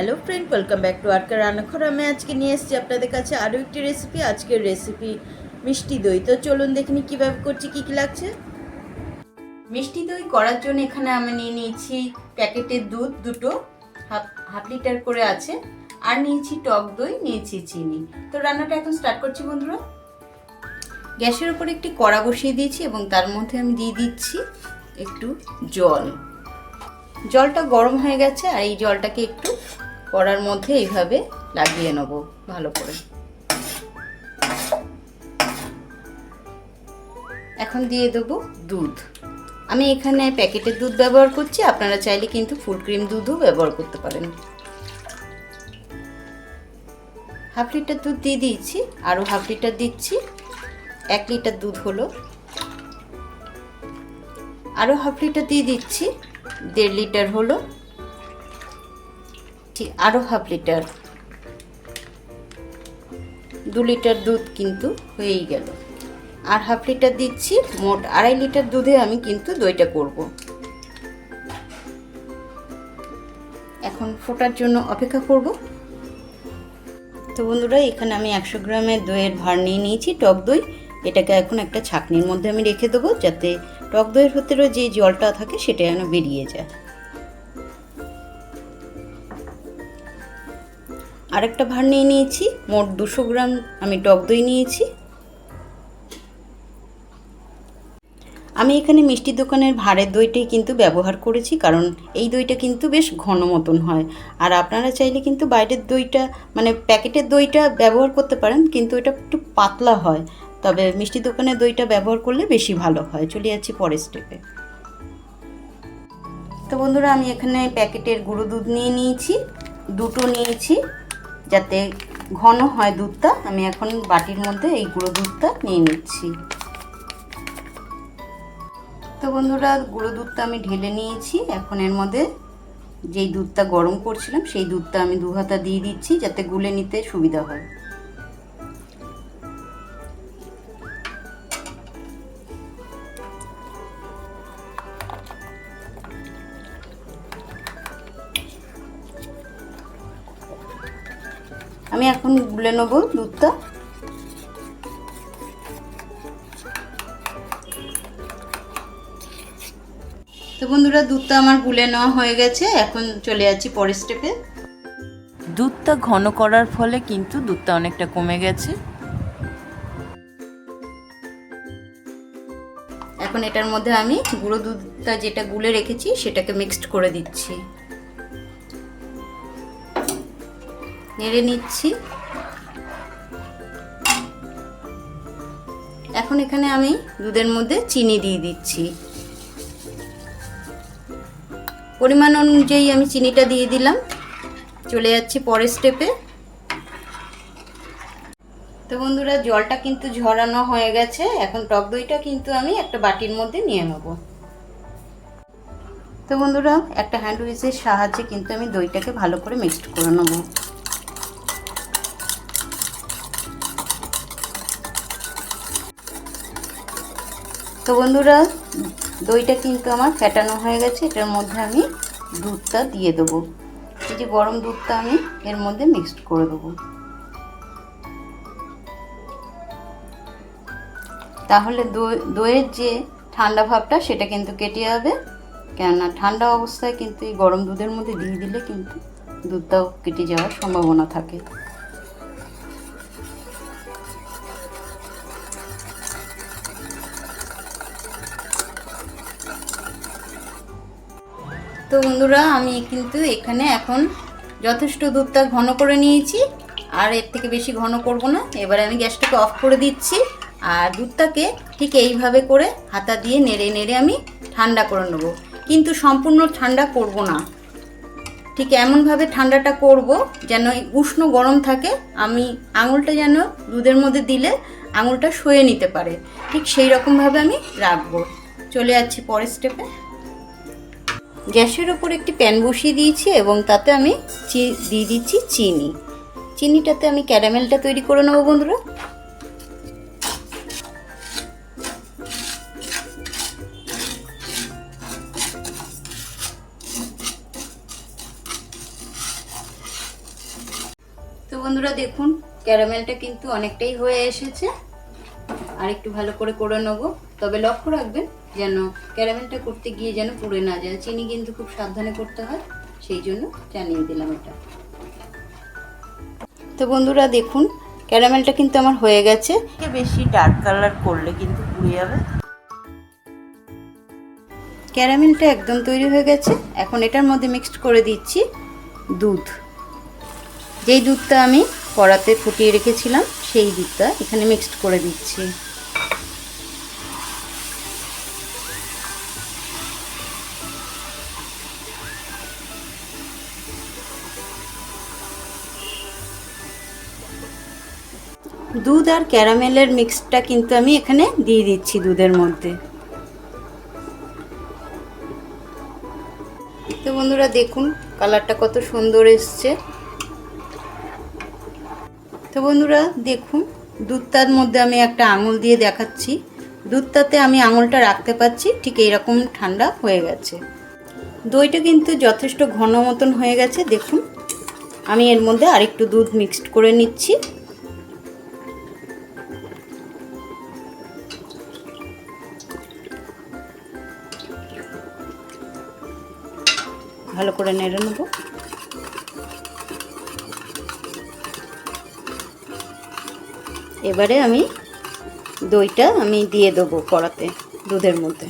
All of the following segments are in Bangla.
Hello friend welcome back to আটকা রান্নাঘর আমি আজকে নিয়ে এসেছি আপনাদের কাছে আরও একটি রেসিপি আজকের রেসিপি মিষ্টি দই। তো চলুন দেখিনি কীভাবে করছি, কী কী লাগছে? মিষ্টি দই করার জন্য এখানে আমি নিয়ে নিয়েছি প্যাকেটের দুধ দুটো, হাফ হাফ লিটার করে আছে, আর নিয়েছি টক দই, নিয়েছি চিনি। তো রান্নাটা এখন স্টার্ট করছি বন্ধুরা। গ্যাসের উপর একটি কড়া বসিয়ে দিয়েছি এবং তার মধ্যে আমি দিয়ে দিচ্ছি একটু জল। জলটা গরম হয়ে গেছে আর এই জলটাকে একটু কড়ার মধ্যে এইভাবে লাগিয়ে নেব, ভালো করে। এখন দিয়ে দেবো দুধ। আমি এখানে প্যাকেটের দুধ ব্যবহার করছি, আপনারা চাইলে কিন্তু ফুল ক্রিম দুধও ব্যবহার করতে পারেন। হাফ লিটার দুধ দিয়ে দিয়েছি, আরও হাফ লিটার দিচ্ছি, এক লিটার দুধ হলো। আরও হাফ লিটার দিয়ে দিচ্ছি, দেড় লিটার হলো। ঠিক আরও হাফ লিটার দু লিটার দুধ কিন্তু হয়েই গেল। আর হাফ লিটার দিচ্ছি, মোট আড়াই লিটার দুধে আমি কিন্তু দইটা করব। এখন ফোটার জন্য অপেক্ষা করব। তো বন্ধুরা, এখানে আমি একশো গ্রামের দইয়ের ভার নিয়ে নিয়েছি, টক দই। এটাকে এখন একটা ছাকনির মধ্যে আমি রেখে দেবো, যাতে টক দইয়ের ভেতরে যে জলটা থাকে সেটা যেন বেরিয়ে যায়। আরেকটা ভার নিয়ে নিয়েছি, মোট দুশো গ্রাম আমি টক দই নিয়েছি। আমি এখানে মিষ্টি দোকানের ভাঁড়ের দইটাই কিন্তু ব্যবহার করেছি, কারণ এই দইটা কিন্তু বেশ ঘন মতন হয়। আর আপনারা চাইলে কিন্তু বাইরের দইটা মানে প্যাকেটের দইটা ব্যবহার করতে পারেন, কিন্তু এটা একটু পাতলা হয়। তবে মিষ্টি দোকানের দইটা ব্যবহার করলে বেশি ভালো হয়। চলে যাচ্ছি পরের স্টেপে তো বন্ধুরা, আমি এখানে প্যাকেটের গুঁড়ো দুধ নিয়ে নিয়েছি, দুটো নিয়েছি। যাতে ঘন হয় দুধটা, আমি এখন বাটির মধ্যে এই গুঁড়ো দুধটা নিয়ে নিচ্ছি। তো বন্ধুরা, গুঁড়ো দুধটা আমি ঢেলে নিয়েছি। এখন এর মধ্যে যেই দুধটা গরম করছিলাম, সেই দুধটা আমি দু হাতা দিয়ে দিচ্ছি যাতে গুলে নিতে সুবিধা হয়। এখন গুলে নেব দুধটা। তো বন্ধুরা দুধটা আমার গুলে নেওয়া হয়ে গেছে। এখন চলে যাচ্ছি পরের স্টেপে দুধটা ঘন করার ফলে কিন্তু দুধটা অনেকটা কমে গেছে। এখন এটার মধ্যে আমি গুঁড়ো দুধটা যেটা গুলে রেখেছি সেটাকে মিক্সড করে দিচ্ছি। নেড়ে নিচ্ছি। এখন এখানে আমি দুধের মধ্যে চিনি দিয়ে দিচ্ছি। পরিমাণ অনুযায়ী আমি চিনিটা দিয়ে দিলাম। চলে যাচ্ছি পরের স্টেপে তো বন্ধুরা, জলটা কিন্তু ঝরানো হয়ে গেছে। এখন টক দইটা কিন্তু আমি একটা বাটির মধ্যে নিয়ে নেব। তো বন্ধুরা, একটা হ্যান্ড উইচের সাহায্যে কিন্তু আমি দইটাকে ভালো করে মিক্সড করে নেব। তো বন্ধুরা, দইটা কিন্তু আমার ফ্যাটানো হয়ে গেছে। এটার মধ্যে আমি দুধটা দিয়ে দেবো। এই যে গরম দুধটা আমি এর মধ্যে মিক্সড করে দেবো। তাহলে দইয়ের যে ঠান্ডা ভাবটা, সেটা কিন্তু কেটে যাবে। কেননা ঠান্ডা অবস্থায় কিন্তু এই গরম দুধের মধ্যে দিয়ে দিলে কিন্তু দুধটাও কেটে যাওয়ার সম্ভাবনা থাকে। তো বন্ধুরা, আমি কিন্তু এখানে এখন যথেষ্ট দুধটা ঘন করে নিয়েছি। আর এর থেকে বেশি ঘন করব না। এবারে আমি গ্যাসটাকে অফ করে দিচ্ছি। আর দুধটাকে ঠিক এইভাবে করে হাতা দিয়ে নেড়ে নেড়ে আমি ঠান্ডা করে নেব। কিন্তু সম্পূর্ণ ঠান্ডা করব না। ঠিক এমনভাবে ঠান্ডাটা করব যেন উষ্ণ গরম থাকে। আমি আঙুলটা যেন দুধের মধ্যে দিলে আঙুলটা সয়ে নিতে পারে। ঠিক সেই রকমভাবে আমি রাখব। চলে যাচ্ছি পরের স্টেপে গ্যাসের ওপর একটি প্যান বসিয়ে দিয়েছি এবং তাতে আমি চি দিয়ে দিচ্ছি চিনি। চিনিটাতে আমি ক্যারামেলটা তৈরি করে নেব বন্ধুরা। তো বন্ধুরা দেখুন, ক্যারামেলটা কিন্তু অনেকটাই হয়ে এসেছে। আর একটু ভালো করে করে নেব। তবে লক্ষ্য রাখবেন যেন ক্যারামেলটা করতে গিয়ে যেন পুড়ে না যায়। চিনি কিন্তু খুব সাবধানে করতে হয় সেই জন্য জানিয়ে দিলাম এটা। তো বন্ধুরা দেখুন ক্যারামেলটা কিন্তু আমার হয়ে গেছে। বেশি ডার্ক কালার করলে কিন্তু পুড়ে যাবে। ক্যারামেলটা একদম তৈরি হয়ে গেছে। এখন এটার মধ্যে মিক্সড করে দিচ্ছি দুধ। যেই দুধটা আমি কড়াতে ফুটিয়ে রেখেছিলাম সেই দুধটা এখানে মিক্সড করে দিচ্ছি। দুধ আর ক্যারামেলের মিক্সটা কিন্তু আমি এখানে দিয়ে দিচ্ছি দুধের মধ্যে। তো বন্ধুরা দেখুন, কালারটা কত সুন্দর এসছে। তো বন্ধুরা দেখুন, দুধটার মধ্যে আমি একটা আঙুল দিয়ে দেখাচ্ছি। দুধটাতে আমি আঙুলটা রাখতে পারছি, ঠিক এইরকম ঠান্ডা হয়ে গেছে। দইটা কিন্তু যথেষ্ট ঘন মতন হয়ে গেছে, দেখুন। আমি এর মধ্যে আরেকটু দুধ মিক্সড করে নিচ্ছি। ভালো করে নেড়ে নেব। এবারে আমি দইটা আমি দিয়ে দেবো কড়াতে, দুধের মধ্যে।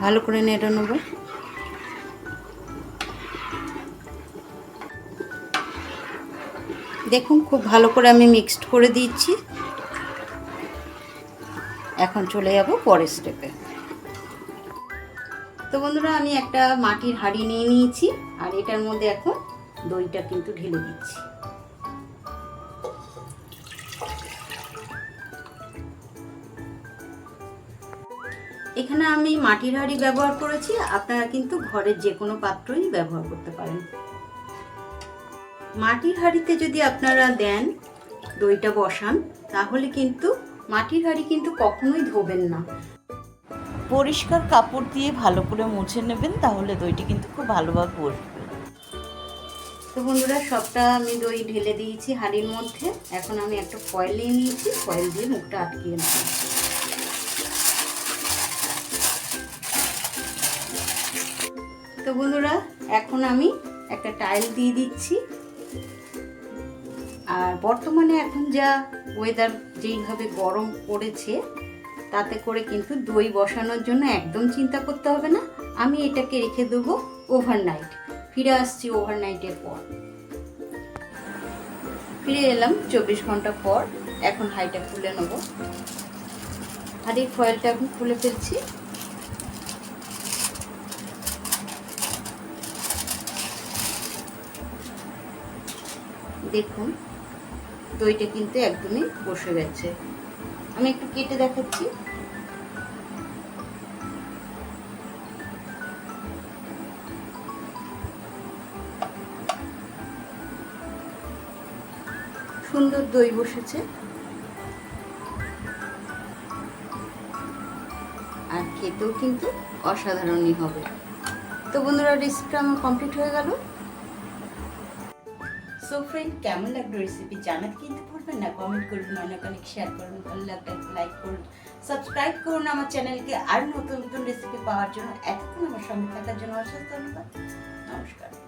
ভালো করে নেড়ে নেব। দেখুন, খুব ভালো করে আমি মিক্সড করে দিচ্ছি এখন চলে যাব পরের স্টেপে তো বন্ধুরা, আমি একটা মাটির হাঁড়ি নিয়ে নিয়েছি, আর এটার মধ্যে এখন দইটা কিন্তু ঢেলে দিচ্ছি। এখানে আমি মাটির হাঁড়ি ব্যবহার করেছি, আপনারা কিন্তু ঘরের যে কোনো পাত্রই ব্যবহার করতে পারেন। মাটির হাঁড়িতে যদি আপনারা দেন দইটা বসান তাহলে কিন্তু মাটির হাঁড়ি কিন্তু কখনোই ধোবেন না। পরিষ্কার কাপড় দিয়ে ভালো করে মুছে নেবেন তাহলে দইটি কিন্তু খুব ভালোভাবে বসবে তো বন্ধুরা সবটা আমি দই ঢেলে দিয়েছি হাঁড়ির মধ্যে। এখন আমি একটা ফয়েল নিয়ে নিয়েছি ফয়েল দিয়ে মুখটা আটকিয়ে নেব। তো বন্ধুরা এখন আমি একটা টাইল দিয়ে দিচ্ছি। আর বর্তমানে এখন যা ওয়েদার যেইভাবে গরম পড়েছে, তাতে করে কিন্তু দই বসানোর জন্য একদম চিন্তা করতে হবে না। আমি এটাকে রেখে দেবো ওভারনাইট ফিরে আসছি ওভারনাইটের পর। ফিরে এলাম চব্বিশ ঘণ্টা পর। এখন হাইটা খুলে নেব। আর এই ফয়েলটা এখন খুলে ফেলছি। দেখুন দইটা কিন্তু একদমই বসে গেছে। আমি একটু কেটে দেখাচ্ছি। সুন্দর দই বসেছে। আর খেতেও কিন্তু অসাধারণই হবে। তো বন্ধুরা রেসিপিটা আমার কমপ্লিট হয়ে গেল। সো ফ্রেন্ড কেমন লাগল রেসিপি জানাতে কিন্তু ভুলবেন না। কমেন্ট করুন অনেক অনেক শেয়ার করুন। ভালো লাগলে লাইক করুন। সাবস্ক্রাইব করুন আমার চ্যানেলকে আর নতুন নতুন রেসিপি পাওয়ার জন্য এতক্ষণ আমার সঙ্গে থাকার জন্য অসংখ্য ধন্যবাদ। নমস্কার।